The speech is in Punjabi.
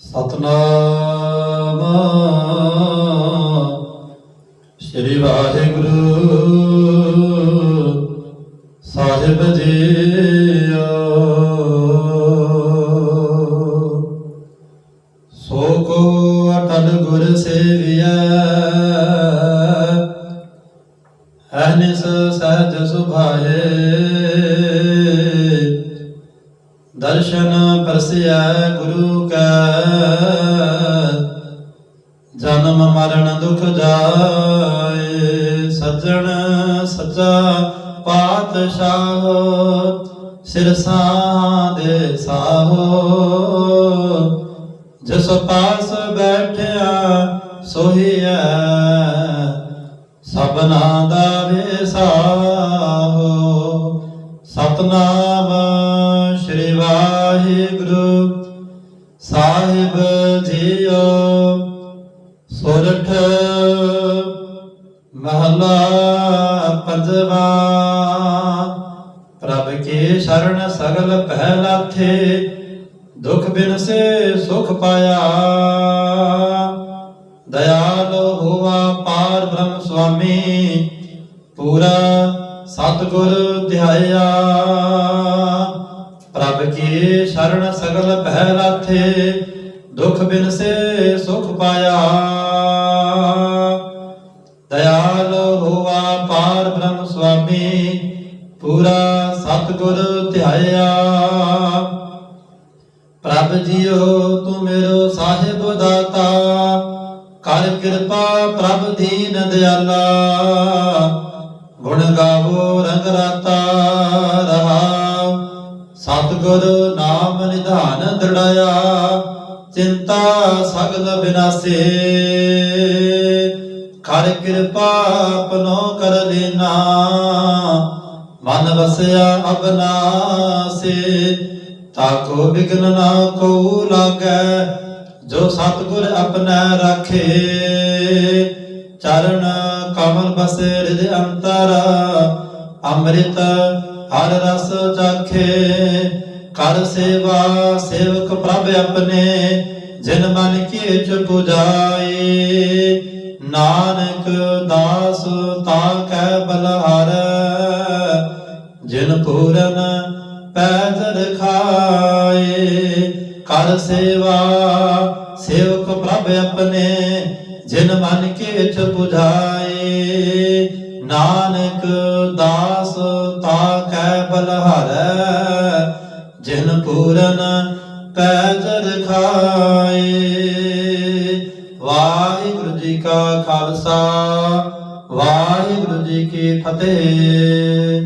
ਸਤਨਾਮ। ਸ੍ਰੀ ਵਾਹਿਗੁਰੂ ਸਾਹਿਬ ਜੀਓ ਸੋ ਕੋ ਅਟਲ ਗੁਰ ਸੇਵਿਆ ਅਨਿਸ ਸਹਜ ਸੁਭਾਏ। ਦਰਸ਼ਨ ਪਰਸਿਆ ਗੁਰੂ ਕਾ। ਜਨਮ ਮਰਨ ਦੁਖ ਜਾਏ, ਸੱਜਣ ਸੱਚਾ ਪਾਤਸ਼ਾਹ ਸਿਰਸਾਂ ਦੇ ਸਾਹੋ। ਜਿਸ ਪਾਸ ਬੈਠਿਆ ਸੋਹੀਐ ਸਭਨਾ ਦਾ ਵਿਸਾਹੋ। ਸਤਨਾਮ ਵਾਹਿਗੁਰੂ। ਸਾਹਿਬ ਜੀਓ ਸੋਰਠ ਮਹਲਾ ਪੰਜਵਾ। ਪ੍ਰਭ ਕੇ ਸ਼ਰਨ ਸਗਲ ਪਹਿਲਾ ਥੇ, ਦੁਖ ਬਿਨ ਸੇ ਸੁਖ ਪਾਇਆ। ਦਇਆਲ ਹੋਵਾ ਪਾਰ ਬ੍ਰਹਮ ਸੁਆਮੀ, ਪੂਰਾ ਸਤਿਗੁਰ ਧਿਆਇਆ। ਪ੍ਰਭ ਕੀ ਸ਼ਰਨ ਸਗਲ ਪਹਿ ਲਾਥੇ ਦੁਖ ਬਿਨ ਸੁਖ ਪਾਇਆ। ਦਇਆਲ ਹੋਵਾ ਪਾਰ ਬ੍ਰਹਮ ਸੁਆਮੀ, ਪੂਰਾ ਸਤਿਗੁਰ ਧਿਆਇਆ। ਪ੍ਰਭ ਜੀਓ ਤੂੰ ਮੇਰੋ ਸਾਹਿਬ ਦਾਤਾ, ਕਰ ਕਿਰਪਾ ਪ੍ਰਭ ਦੀਨ ਦਿਆਲਾ। ਗੁਣ ਗਾਵੋ ਰੰਗ ਰਾਤਾ। ਸਤਿਗੁਰ ਨਾਮ ਨਿਧਾਨ ਦ੍ਰਿੜਾਇਆ, ਚਿੰਤਾ ਸਗਲ ਬਿਨਾਸੇ। ਕਰ ਕਿਰਪਾ ਆਪਨੋ ਕਰ ਲੈਨਾ, ਮਨ ਵਸਿਆ ਅਬਨਾਸੇ। ਤਾਕੋ ਬਿਗਨ ਨਾ ਕੋ ਲਾਗੈ, ਜੋ ਸਤਿਗੁਰ ਆਪਣਾ ਰਾਖੇ। ਚਰਨ ਕਮਲ ਬਸੇ ਹਿਰਦੇ ਅੰਤਰ, ਅੰਮ੍ਰਿਤ ਹਰ ਰਸ ਚਾਖੇ। ਕਰ ਸੇਵਾ, ਸੇਵਕ ਪ੍ਰਭ ਆਪਣੇ, ਜਿਨ ਮਨ ਕੀ ਚ ਪੁਜਾਏ। ਨਾਨਕ ਦਾਸ ਤਾ ਕੈ ਬਲਹਾਰ, ਜਿਨ ਪੂਰਨ ਪੈਜ ਰਖਾਏ ਕਰ ਸੇਵਾ, ਸੇਵਕ ਪ੍ਰਭ ਆਪਣੇ, ਜਿਨ ਮਨ ਕੇ ਚ 부ਝਾਏ ਨਾਨਕ ਦਾਸ ਤਾ ਕੈ ਬਲਹਾਰੈ ਜਿਨ ਪੂਰਨ ਪੈਜ ਖਾਏ। ਵਾਹਿਗੁਰੂ ਜੀ ਕਾ ਖਾਲਸਾ ਵਾਹਿਗੁਰੂ ਜੀ ਕੀ ਫਤਿਹ।